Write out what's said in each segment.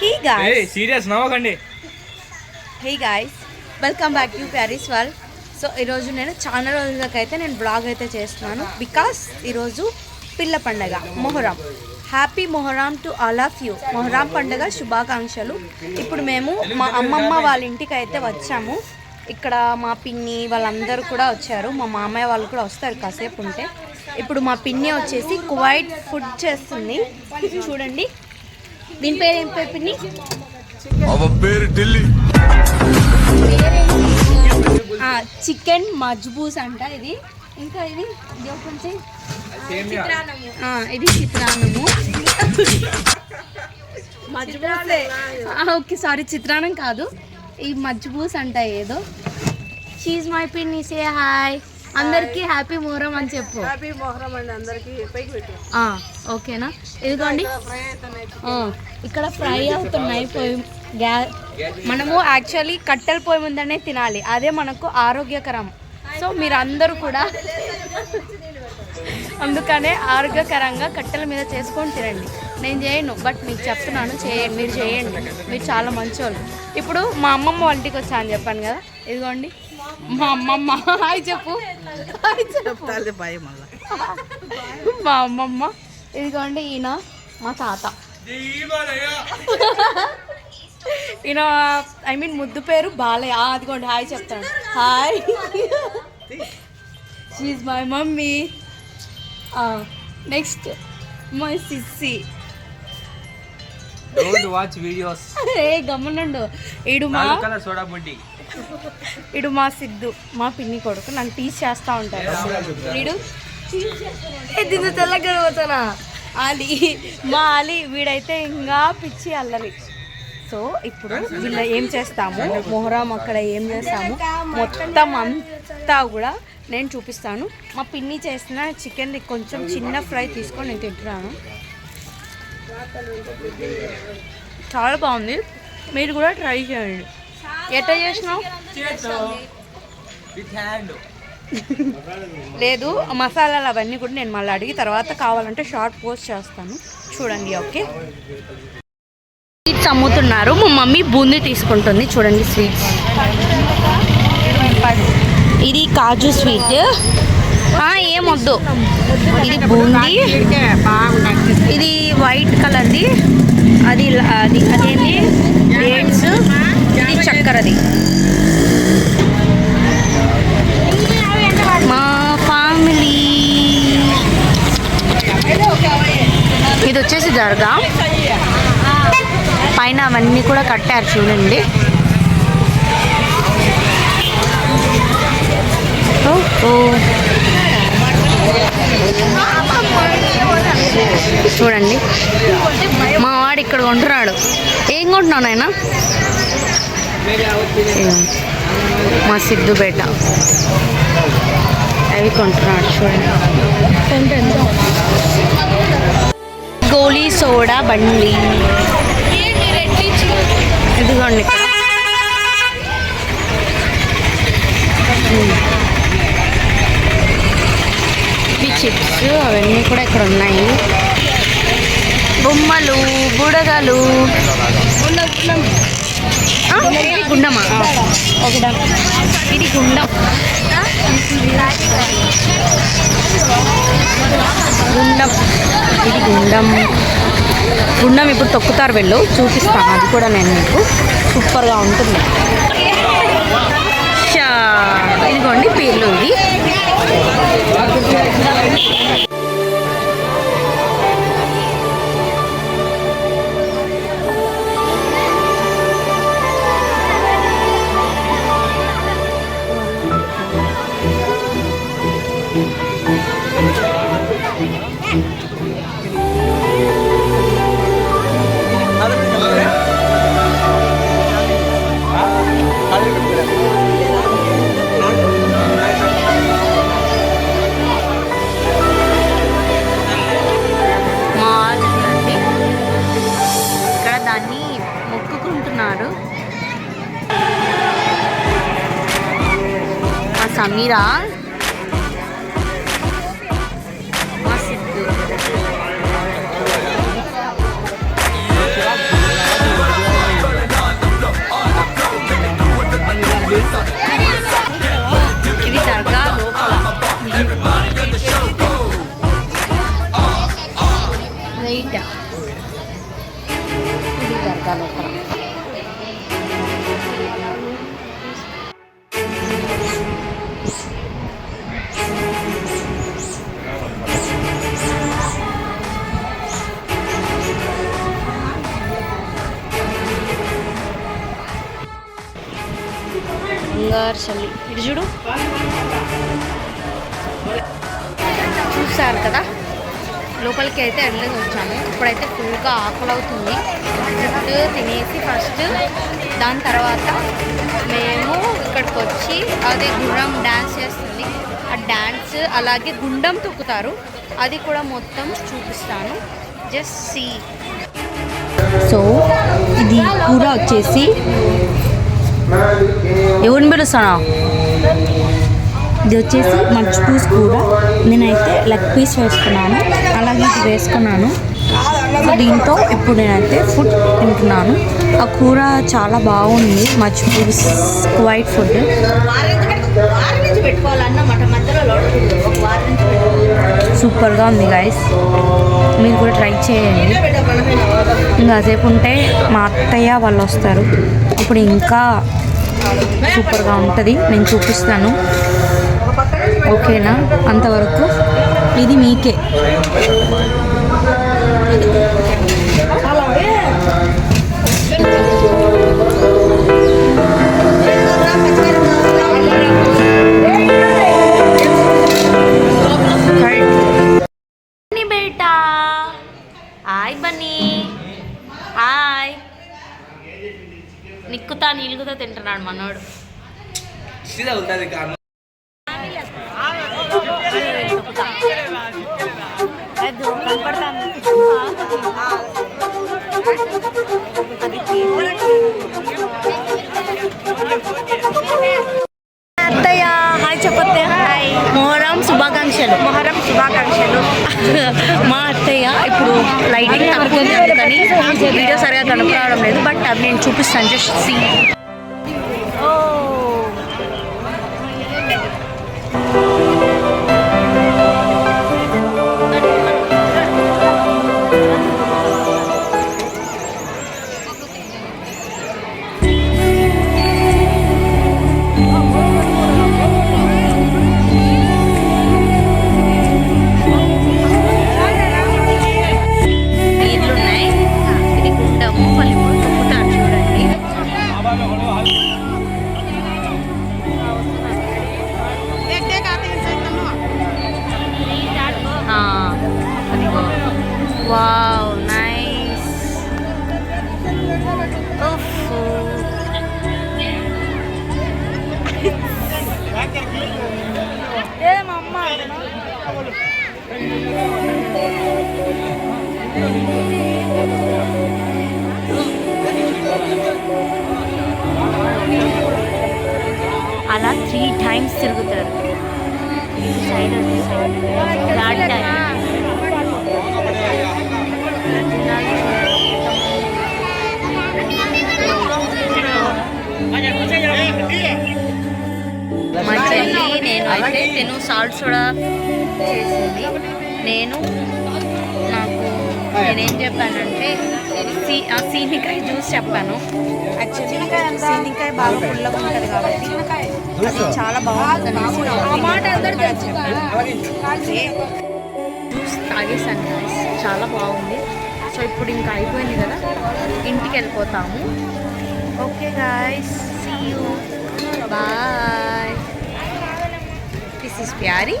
He guys serious నవ్వకండి. Hey guys welcome back to Paris wall so ఈరోజు నేను చాలా రోజులకైతే నేను బ్లాగ్ అయితే చేస్తున్నాను బికాస్ ఈరోజు పిల్ల పండగ Muharram. Happy Muharram to all of you Muharram పండగ శుభాకాంక్షలు. ఇప్పుడు మేము మా అమ్మమ్మ వాళ్ళ ఇంటికి అయితే వచ్చాము. ఇక్కడ మా పిన్ని వాళ్ళందరూ కూడా వచ్చారు. మా మామయ్య వాళ్ళు కూడా వస్తారు కాసేపు ఉంటే. ఇప్పుడు మా పిన్ని వచ్చేసి కువైట్ ఫుడ్ చేస్తుంది. చూడండి. దీని పేరు ఏం పేరు పిన్ని? పేరు చికెన్ మజ్బూస్ అంట ఇది. ఇంకా ఇది? ఇది చిత్రాన్నము. ఓకే సారీ చిత్రాన్నం కాదు. ఈ మజ్బూస్ అంట ఏదో. చీజ్ మై పిన్ని సే హాయ్ అందరికీ హ్యాపీ మొహరం అని చెప్పు. హ్యాపీ మొహరం అండి అందరికి. పైకి పెట్టు. ఆ, ఓకేనా? ఇదిగోండి. ఇక్కడ ఫ్రై అవుతున్నాయి. పొయ్యి గ్యా మనము యాక్చువల్లీ కట్టెల పొయ్యి ముందనే తినాలి. అదే మనకు ఆరోగ్యకరం. సో మీరు అందరూ కూడా అందుకనే ఆరోగ్యకరంగా కట్టెల మీద చేసుకొని తినండి. నేను చేయను బట్ మీకు చెప్తున్నాను చేయండి మీరు చేయండి. మీరు చాలా మంచోళ్ళు. ఇప్పుడు మా అమ్మమ్మ వాళ్ళ ఇంటికి వచ్చా అని చెప్పాను కదా. ఇదిగోండి. మా అమ్మమ్మ. హాయ్ చెప్పు. హాయ్ చెప్పు. భయం మళ్ళా. మా అమ్మమ్మ. ఇదిగోండి ఈయన మా తాత. ఈయన ఐ మీన్ ముద్దు పేరు బాలయ్య. అదిగోండి హాయ్ చెప్తాను. Hi. She's my mummy. Next my sissy. Don't watch videos ఏ గమ్మునండు. ఈడు మా కలర్ సోడా బుడ్డి. ఇడు మా సిద్ధు మా పిన్ని కొడుకు నన్ను టీచ్ చేస్తూ ఉంటాడు వీడు ఏ దీన్ని పోతానా? మా ఆలి వీడైతే ఇంకా పిచ్చి అల్లరి. సో ఇప్పుడు వీళ్ళ ఏం చేస్తాము? మొహరం అక్కడ ఏం చేస్తాము? మొత్తం అంతా కూడా నేను చూపిస్తాను. మా పిన్ని చేసిన చికెన్ కొంచెం చిన్న ఫ్రై తీసుకొని నేను తింటున్నాను. చాలా బాగుంది. మీరు కూడా ట్రై చేయండి. ఎట్లా చేసినావు? లేదు మసాలాలు అవన్నీ కూడా నేను మళ్ళీ అడిగి తర్వాత కావాలంటే షార్ట్ పోస్ట్ చేస్తాను. చూడండి ఓకే? స్వీట్స్ అమ్ముతున్నారు. మా మమ్మీ బూందీ తీసుకుంటుంది. చూడండి స్వీట్స్. ఇది కాజు స్వీట్. ఏమొద్దు ఇది బూందీ. ఇది వైట్ కలర్ది. అది అది అదేంటి డేట్స్ ఇది చక్కెరది. మా ఫ్యామిలీ. ఇది వచ్చేసి దర్గా. పైన అవన్నీ కూడా కట్టారు చూడండి. చూడండి. మా వాడు ఇక్కడ కొంటున్నాడు ఏం కొంటున్నావు నాయనా? మా సిద్ధుపేట అవి కొంటున్నాడు చూడండి. గోలీ సోడా బండి. ఇదిగోండి ఇక్కడ. చిప్స్ అవన్నీ కూడా ఇక్కడ ఉన్నాయి. బొమ్మలు బుడగలు. ఇది గుండమా? ఇది గుండం. గుండం. ఇది గుండం. గుండం ఇప్పుడు తొక్కుతారు వెళ్ళు. చూపిస్తాను. అది కూడా నేను మీకు. సూపర్గా ఉంటుంది. ఇదిగోండి పేర్లు ఇది కొనుక్కుంటున్నారు మా సమీరా. మా సిద్ధు. Thank బంగారు చల్లి. ఇటు చూడు. చూసారు కదా? లోపలికి అయితే వెళ్ళేసి వచ్చాము. ఇప్పుడైతే ఫుల్గా ఆకలి అవుతుంది. ఫుడ్ తినేసి ఫస్ట్ దాని తర్వాత మేము ఇక్కడికి వచ్చి అదే గుర్రం డ్యాన్స్ చేస్తుంది. ఆ డ్యాన్స్ అలాగే గుండం తొక్కుతారు. అది కూడా మొత్తం చూపిస్తాను. జస్ట్ సీ సో ఇది కూర వచ్చేసి ఎవరిని పిలుస్తానా? ఇది వచ్చేసి మంచి పీస్ కూర నేనైతే లెగ్ పీస్ వేసుకున్నాను అలాగే ఇది వేసుకున్నాను. సో దీంతో ఇప్పుడు నేనైతే ఫుడ్ తింటున్నాను. ఆ కూర చాలా బాగుంది మచ్ పీస్ వైట్ ఫుడ్. సూపర్గా ఉంది గైస్ మీరు కూడా ట్రై చేయండి. ఇంకా సేపు ఉంటే మా అత్తయ్య వాళ్ళు వస్తారు. ఇప్పుడు ఇంకా సూపర్గా ఉంటుంది. నేను చూపిస్తాను. ఓకేనా? అంతవరకు ఇది మీకే. సీదా ఉంటుంది కారణం అత్తయ్య హాయ్ చెప్పతే హాయ్. మొహరం శుభాకాంక్షలు. మొహరం శుభాకాంక్షలు. మా అత్తయ్య ఇప్పుడు లైటింగ్ తక్కువ ఉంది అందుకని వీడియో సరిగా కనుక్కోవడం లేదు బట్ అవి నేను చూపిస్తాను. జస్ట్ సీ అలా త్రీ టైమ్స్ తిరుగుతారు. సైడ్ థర్డ్ టైం మా చెల్లి నేను అయితే నేను సాల్ట్ సోడా చేసింది. నేను నాకు నేనేం చెప్పానంటే సీ ఆ సీనికాయ జ్యూస్ చెప్పాను. యాక్చువల్లీ సీనికాయ బాగా పుల్లగా ఉంటుంది కాబట్టి అది చాలా బాగుంటుంది జ్యూస్ తాగేసాను. చాలా బాగుంది. సో ఇప్పుడు ఇంకా అయిపోయింది కదా. ఇంటికి వెళ్ళిపోతాము. Okay guys see you bye This is Pyari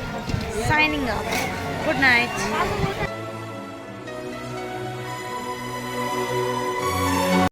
signing off. Good night.